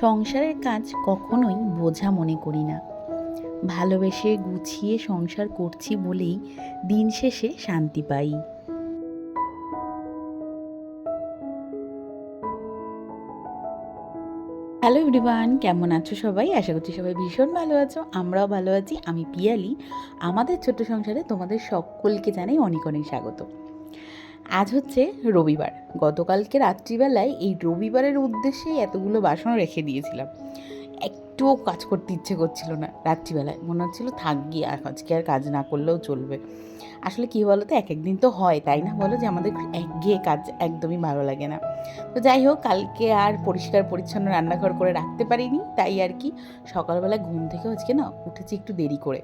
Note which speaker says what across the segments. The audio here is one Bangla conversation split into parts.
Speaker 1: সংসারের কাজ কখনোই বোঝা মনে করি না। ভালোবেসে গুছিয়ে সংসার করছি বলেই দিন শেষে শান্তি পাই। হ্যালো এভরিওয়ান, কেমন আছো সবাই? আশা করছি সবাই ভীষণ ভালো আছো, আমরাও ভালো আছি। আমি পিয়ালি, আমাদের ছোট্ট সংসারে তোমাদের সকলকে জানাই অনেক অনেক স্বাগত। আজ হচ্ছে রবিবার। গতকালকে রাত্রিবেলায় এই রবিবারের উদ্দেশ্যেই এতগুলো বাসন রেখে দিয়েছিলাম। একটুও কাজ করতে ইচ্ছে করছিল না রাত্রিবেলায়। মনে হচ্ছিল, থাক গিয়ে, আর আজকে আর কাজ না করলেও চলবে। আসলে কী বলো তো এক একদিন তো হয়, তাই না বলো যে আমাদের একঘেয়ে কাজ একদমই ভালো লাগে না। তো যাই হোক, কালকে আর পরিষ্কার, পরিচ্ছন্ন রান্নাঘর করে রাখতে পারিনি, তাই আর কি সকালবেলা ঘুম থেকে আজকে না উঠেছি একটু দেরি করে।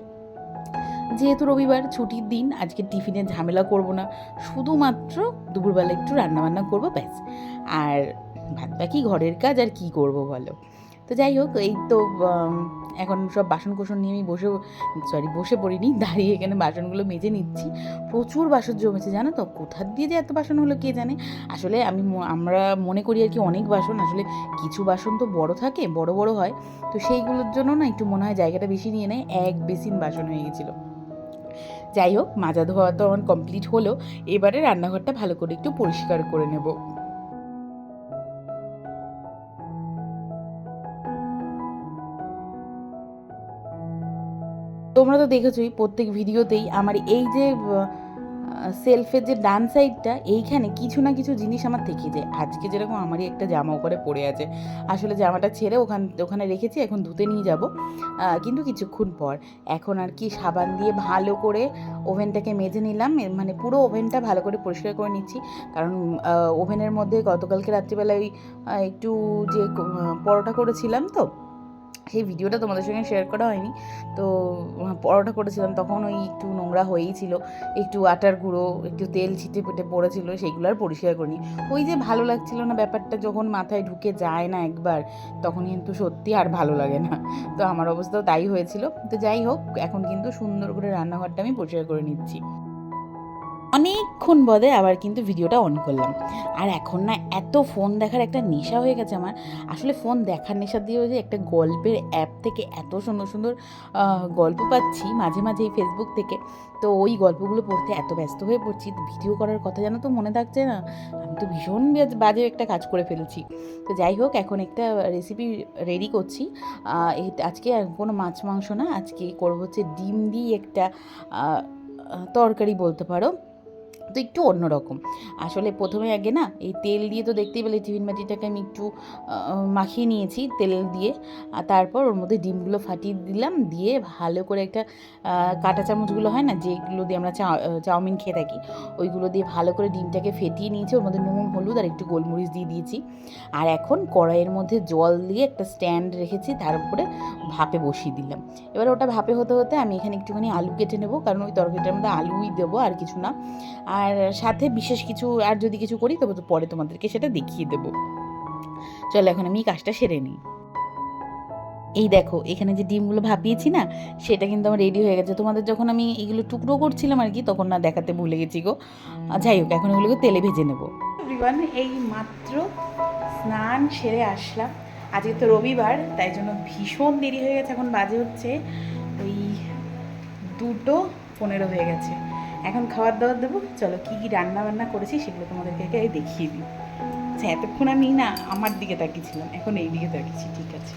Speaker 1: যেহেতু রবিবার ছুটির দিন, আজকে টিফিনে ঝামেলা করব না। শুধুমাত্র দুপুরবেলা একটু রান্নাবান্না করব, ব্যাস। আর ভাত বাকি ঘরের কাজ আর কি করব বলো? তো যাই হোক, এই তো এখন সব বাসন কোসন নিয়ে আমি বসে সরি বসে পড়িনি, দাঁড়িয়ে এখানে বাসনগুলো মেজে নিচ্ছি। প্রচুর বাসন জমেছে, জানো তো? কোথার দিয়ে যে এত বাসন হলো কে জানে? আসলে আমি আমরা মনে করি আর কি অনেক বাসন, আসলে কিছু বাসন তো বড় থাকে, বড় বড় হয়। তো সেইগুলোর জন্য না একটু মনে হয় জায়গাটা বেশি নিয়ে নেয়। এক বেসিন বাসন হয়ে গেছিল। যাই হোক, মাজা ধোয়া তো আমার কমপ্লিট হলো। এবারে রান্নাঘরটা ভালো করে একটু পরিষ্কার করে নেব। তোমরা তো দেখেছোই, প্রত্যেক ভিডিওতেই আমার এই যে সেলফের যে ডান সাইডটা, এইখানে কিছু না কিছু জিনিস আমার থেকে যায়। আজকে যেরকম আমারই একটা জামা ওখানে পড়ে আছে। আসলে জামাটা ছেড়ে ওখান, ওখানে রেখেছি, এখন ধুতে নিয়ে যাব। কিন্তু কিছুক্ষণ পর। এখন আর কি সাবান দিয়ে ভালো করে ওভেনটাকে মেজে নিলাম। মানে পুরো ওভেনটা ভালো করে পরিষ্কার করে নিচ্ছি। কারণ ওভেনের মধ্যে গতকালকে রাত্রিবেলায় ওই একটু যে পরোটা করেছিলাম তো সেই ভিডিওটা তোমাদের সঙ্গে শেয়ার করা হয়নি। তো পরোটা করেছিলাম তখন ওই একটু নোংরা হয়েই ছিল। একটু আটার গুঁড়ো, একটু তেল ছিটে পেটে পড়েছিল সেইগুলো আর পরিষ্কার করিনি। ওই যে ভালো লাগছিল না ব্যাপারটা, যখন মাথায় ঢুকে যায় না একবার, তখন কিন্তু সত্যি আর ভালো লাগে না। তো আমার অবস্থাও তাই হয়েছিল। তো যাই হোক, এখন কিন্তু সুন্দর করে রান্নাঘরটা আমি পরিষ্কার করে নিচ্ছি। অনেকক্ষণ বাদে আবার কিন্তু ভিডিওটা অন করলাম। আর এখন না এত ফোন দেখার একটা নেশা হয়ে গেছে আমার। আসলে ফোন দেখার নেশা দিয়েও যে একটা গল্পের অ্যাপ থেকে এত সুন্দর সুন্দর গল্প পাচ্ছি মাঝে মাঝে এই ফেসবুক থেকে। তো ওই গল্পগুলো পড়তে এত ব্যস্ত হয়ে পড়ছি, ভিডিও করার কথা যেন তো মনে থাকছে না। আমি তো ভীষণ বাজে একটা কাজ করে ফেলেছি। তো যাই হোক, এখন একটা রেসিপি রেডি করছি। আজকে কোনো মাছ মাংস না, আজকে করব হচ্ছে ডিম দিয়ে একটা তরকারি বলতে পারো। তো একটু অন্যরকম। আসলে প্রথমে আগে না, এই তেল দিয়ে তো দেখতেই পেলে টিফিন বাটিটাকে আমি একটু মাখিয়ে নিয়েছি তেল দিয়ে। আর তারপর ওর মধ্যে ডিমগুলো ফাটিয়ে দিলাম, দিয়ে ভালো করে একটা কাঁটা চামচগুলো হয় না, যেগুলো দিয়ে আমরা চাউমিন খেয়ে থাকি, ওইগুলো দিয়ে ভালো করে ডিমটাকে ফেটিয়ে নিয়েছি। ওর মধ্যে নুন, হলুদ আর একটু গোলমরিচ দিয়ে দিয়েছি। আর এখন কড়াইয়ের মধ্যে জল দিয়ে একটা স্ট্যান্ড রেখেছি, তার উপরে ভাপে বসিয়ে দিলাম। এবার ওটা ভাপে হতে হতে আমি এখানে একটুখানি আলু কেটে নেব, কারণ ওই তরকারিটার মধ্যে আলুই দেবো আর কিছু না। আর সাথে বিশেষ কিছু, আর যদি কিছু করি, তবে তো পরে তোমাদেরকে সেটা দেখিয়ে দেবো। চলো এখন আমি কাজটা সেরে নিই। এই দেখো, এখানে যে ডিমগুলো ভাপিয়েছি না, সেটা কিন্তু আমার রেডি হয়ে গেছে। তোমাদের যখন আমি এগুলো টুকরো করছিলাম আর কি, তখন না দেখাতে ভুলে গেছি গো। যাই হোক, এখন এগুলোকে তেলে ভেজে নেব। এই মাত্র স্নান সেরে আসলাম। আজকে তো রবিবার, তাই জন্য ভীষণ দেরি হয়ে গেছে, এখন বাজে হচ্ছে ওই দুটো পনেরো হয়ে গেছে। এখন খাবার দাবার দেবো। চলো, কী কী রান্না বান্না করেছি সেগুলো তোমাদেরকে দেখিয়ে দিই। আচ্ছা এতক্ষণ আমি না আমার দিকে তাকিয়েছিলাম, এখন এই দিকে তাকিয়েছি, ঠিক আছে।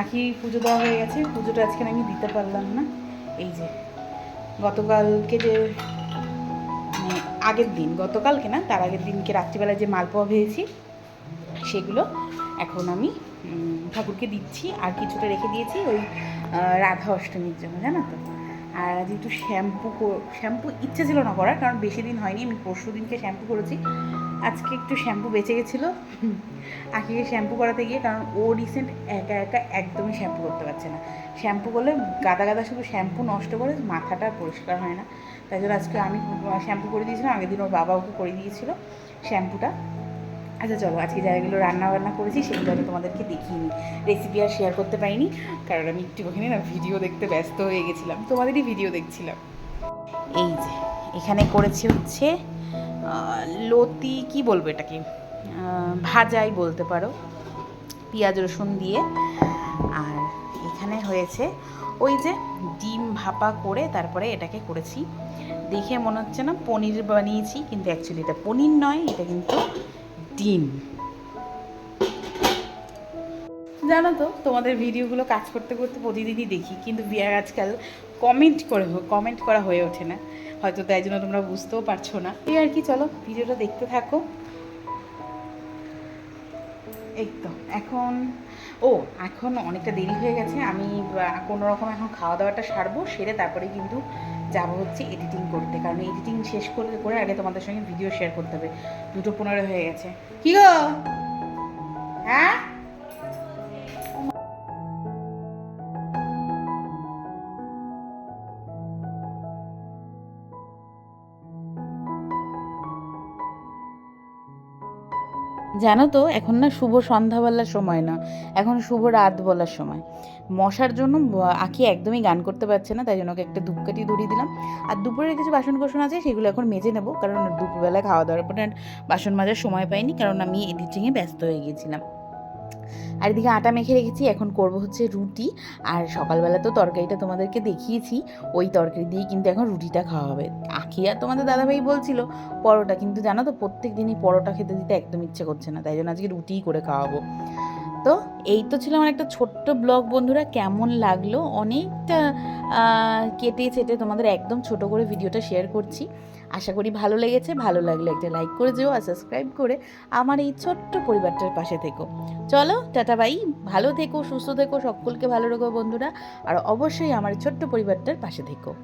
Speaker 1: আখি পুজো দেওয়া হয়ে গেছে, পুজোটা আজকে আমি দিতে পারলাম না। এই যে, গতকালকে যে মানে আগের দিন, গতকালকে না, তার আগের দিনকে রাত্রিবেলায় যে মালপোয়া ভেজেছি, সেগুলো এখন আমি ঠাকুরকে দিচ্ছি, আর কিছুটা রেখে দিয়েছি ওই রাধা অষ্টমীর জন্য, জানো তো? আর একটু শ্যাম্পু শ্যাম্পু ইচ্ছে ছিল না করার, কারণ বেশি দিন হয়নি, আমি পরশু দিনকে শ্যাম্পু করেছি। আজকে একটু শ্যাম্পু বেঁচে গেছিল। আখিকে শ্যাম্পু করাতে গিয়ে, কারণ ও রিসেন্ট একা একা একদমই শ্যাম্পু করতে পারছে না। শ্যাম্পু করলে গাদা গাদা শুধু শ্যাম্পু নষ্ট করে মাথাটা পরিষ্কার হয় না। তাই জন্য আজকে আমি শ্যাম্পু করে দিয়েছিলাম, আগের দিন ওর বাবা ওকে করে দিয়েছিলো শ্যাম্পুটা। আচ্ছা চলো, আজকে জায়গাগুলো রান্না বান্না করেছি সেগুলো আমি তোমাদেরকে দেখিনি রেসিপি আর শেয়ার করতে পারিনি, কারণ আমি একটুখানি না ভিডিও দেখতে ব্যস্ত হয়ে গেছিলাম, তোমাদেরই ভিডিও দেখছিলাম। এই যে, এখানে করেছি হচ্ছে লতি, কি বলব এটাকে? ভাজাই বলতে পারো, পেঁয়াজ, রসুন দিয়ে। আর এখানে হয়েছে ওই যে ডিম ভাপা করে তারপরে এটাকে করেছি। দেখে মনে হচ্ছে না পনির বানিয়েছি, কিন্তু অ্যাকচুয়ালি এটা পনির নয়, এটা কিন্তু ডিম জানো তো, তোমাদের ভিডিওগুলো কাজ করতে করতে প্রতিদিনই দেখি, কিন্তু বিয়ার আজকাল কমেন্ট করে কমেন্ট করা হয়ে ওঠে না। হয়তো তাই জন্য তোমরা বুঝতেও পারছ না। এই আর কি, চলো ভিডিওটা দেখতে থাকো। এই তো, এখন ও, এখন অনেকটা দেরি হয়ে গেছে, আমি কোনো রকম এখন খাওয়া দাওয়াটা সারবো, সেরে তারপরে কিন্তু যাব হচ্ছে এডিটিং করতে, কারণ এডিটিং শেষ করে করে আগে তোমাদের সঙ্গে ভিডিও শেয়ার করতে হবে। দুটো পনেরো হয়ে গেছে। কি গো? হ্যাঁ? জানো তো, এখন না শুভ সন্ধ্যা বলার সময় না, এখন শুভ রাত বলার সময়। মশার জন্য আঁকি একদমই গান করতে পারছে না, তাই জন্য ওকে একটা ধূপকাঠি ধরিয়ে দিলাম। আর দুপুরের কিছু বাসন কোসন আছে, সেগুলো এখন মেজে নেব, কারণ দুপুরবেলা খাওয়া দাওয়ার পরে বাসন মাজার সময় পাইনি, কারণ আমি এডিটিংয়ে ব্যস্ত হয়ে গিয়েছিলাম। আর এদিকে আটা মেখে রেখেছি, এখন করব হচ্ছে রুটি। আর সকালবেলা তো তরকারিটা তোমাদেরকে দেখিয়েছি, ওই তরকারি দিয়ে কিন্তু এখন রুটিটা খাওয়া হবে। আখি আর তোমাদের দাদাভাই বলছিল পরোটা, কিন্তু জানো তো প্রত্যেক দিনই পরোটা খেতে দিতে একদম ইচ্ছে করছে না, তাই জন্য আজকে রুটিই করে খাওয়াবো। তো এই তো ছিল আমার একটা ছোট্ট ব্লগ, বন্ধুরা, কেমন লাগল? অনেকটা কেটে চেটে তোমাদের একদম ছোট করে ভিডিওটা শেয়ার করছি। আশা করি ভালো লেগেছে, ভালো লাগলে একটা লাইক করে যেও আর সাবস্ক্রাইব করে আমার এই ছোট্ট পরিবারটার পাশে থেকো। চলো, টাটা, বাই। ভালো থেকো, সুস্থ থেকো, সকলকে ভালো রেখো বন্ধুরা। আর অবশ্যই আমার ছোট্ট পরিবারটার পাশে থেকো।